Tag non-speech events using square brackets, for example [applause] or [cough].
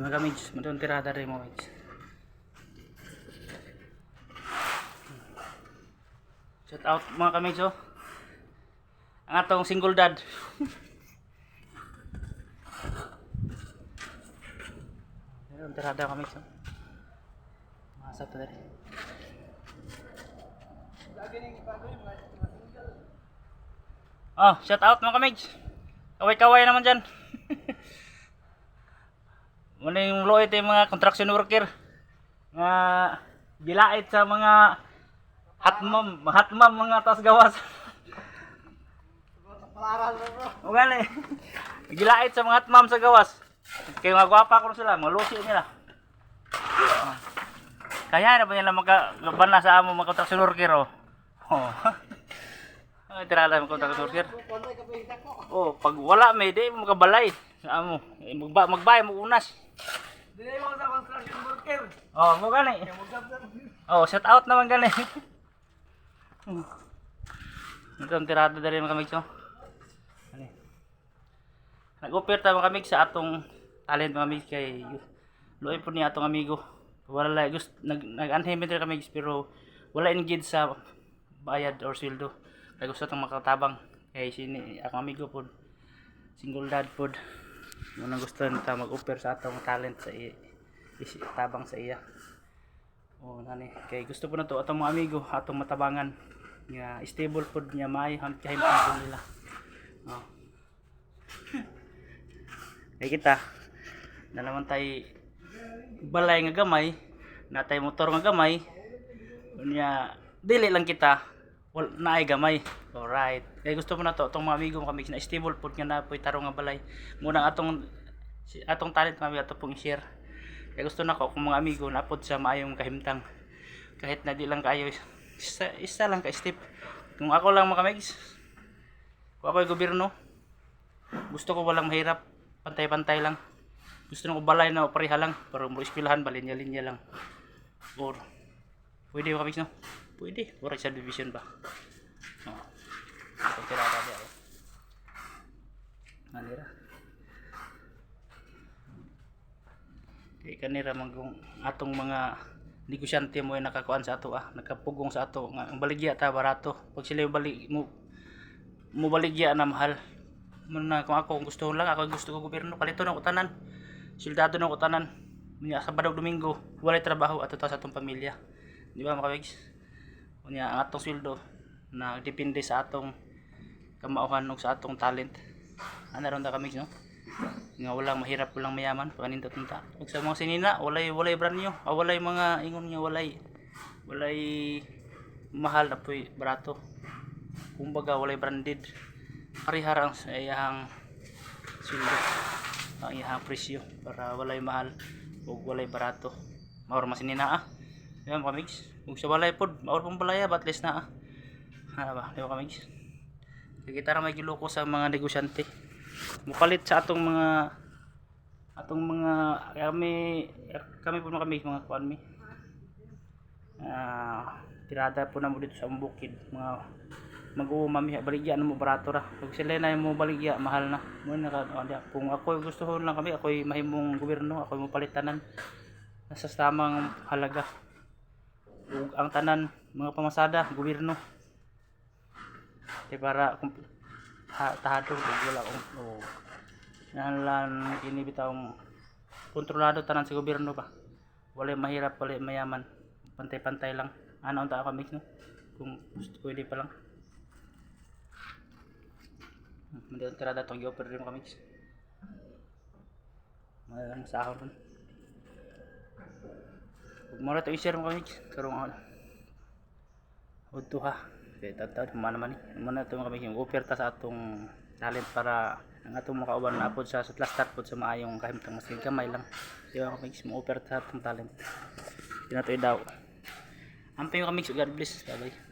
Mga kamigs, matong tirada rin mga kamigs. Shout out mga kamigs oh. Ang atong single dad. [laughs] Matong tirada kamigs oh. Masap na rin. Oh, shout out mga kamigs. Kaway-kaway naman dyan. [laughs] Muna yung loy ito yung mga construction worker. Nga gilait sa mga hatmam, hatmam mga tas gawas. O gani. Gilait sa mga hatmam sa gawas. Kaya mga gwapa ko sila, mga lusi nila. Oh. Kaya na ba nila magkaban na sa amo mga construction worker oh. Oh. Ay, tira lang construction worker. Oh, pag wala may di mo kabalay. Sa amo, Eh, magba magbay mo unas. Dili mo sa construction worker. Oh, mo gani. Oh, shout out naman gani. Ito ang tirada dali mga kamig so. Ano? Nag-offer ta mga kamig sa atong talent mga kamig kay Loy po ni atong amigo. Wala gusto nag nag-unhimid rin kamig pero wala engaged sa bayad or sweldo. Kaya gusto tong makatabang kay sini akong amigo po single dad po. Muna gusto nita mag-offer sa atong talent sa i, isi- tabang sa iya. Oh, nani kay gusto po na to atong mga amigo atong matabangan nga stable food niya may kahit po nila. Oh. kay kita na naman tay balay nga gamay na tay motor nga gamay unya dili lang kita wal naay gamay. Alright. Kay gusto mo na to atong mga amigo kami na stable food nga na po'y tarong nga balay. Muna atong atong talent kami ato pong i-share. Kaya gusto na ko kung mga amigo napod sa maayong kahimtang. Kahit na di lang kayo isa, isa lang ka step kung ako lang mga kamigs kung ako gobyerno gusto ko walang mahirap. Pantay-pantay lang. Gusto na ko balay na pareha lang pero mo ispilahan ba linya-linya lang. Or pwede mga kamigs no pwede or sa division ba? Oh. ito tirada di ako manira. Kay kanira magong atong mga negosyante mo ay nakakuan sa ato ah. Nakapugong sa ato. Nga ang baligya ta barato. Pag sila balik mo mo baligya na mahal. Man na kung ako kung gusto lang ako gusto ko gobyerno. Palito na ko tanan. Sildado na ko tanan. Niya sa Badog Domingo walay trabaho at sa atong pamilya. Di ba mga kawigs unya ang atong sweldo na depende sa atong kamauhan ug sa atong talent. Ana ron ta kamigs no? Nga walang mahirap walang mayaman paninda tunta ug sa mga sinina walay walay branyo ah, walay mga ingon nga walay walay mahal na puy barato. Kumbaga walay branded. Parihar ang iyang sweldo ang iyang presyo para walay mahal ug walay barato. Maor masinina ah. Yan kamigs ug sa walay pod maor pong balaya but less na ah. Ano ba di ba kamigs kita ra may giloko sa mga negosyante. Mupalit sa atong mga atong mga kami kami po na kami mga kuan mi. Ah tirada po na mo dito sa bukid mga mag-uumami baligya na mo barato ra. Pag sila na mo baligya mahal na. Mo na ka ano, kung ako gusto lang kami ako mahimong gobyerno ako mo palitanan nasa tamang halaga ug ang tanan mga pamasada gobyerno. Kay para kung ha, kung wala kung oh, nahalan kini bitawng kontrolado tanan sa gobyerno ba. Wala mahirap wala mayaman. Pantay-pantay lang. Ano unta kami no? Kung pwede pa lang. Mandi ang tirada itong i-offer rin kami. Malang sahod rin ito i-share mo kami. Karong ako. Udto ha. Kaya tatawad, humana naman eh. Humana ito kami yung offer ta sa atong talent para ang atong makauban na apod sa sa last start pod sa maayong kahimtang mas kamay lang. Di ba kami mo offer ta sa atong talent. Hindi na ito daw. Ampay kami. God bless. Bye bye.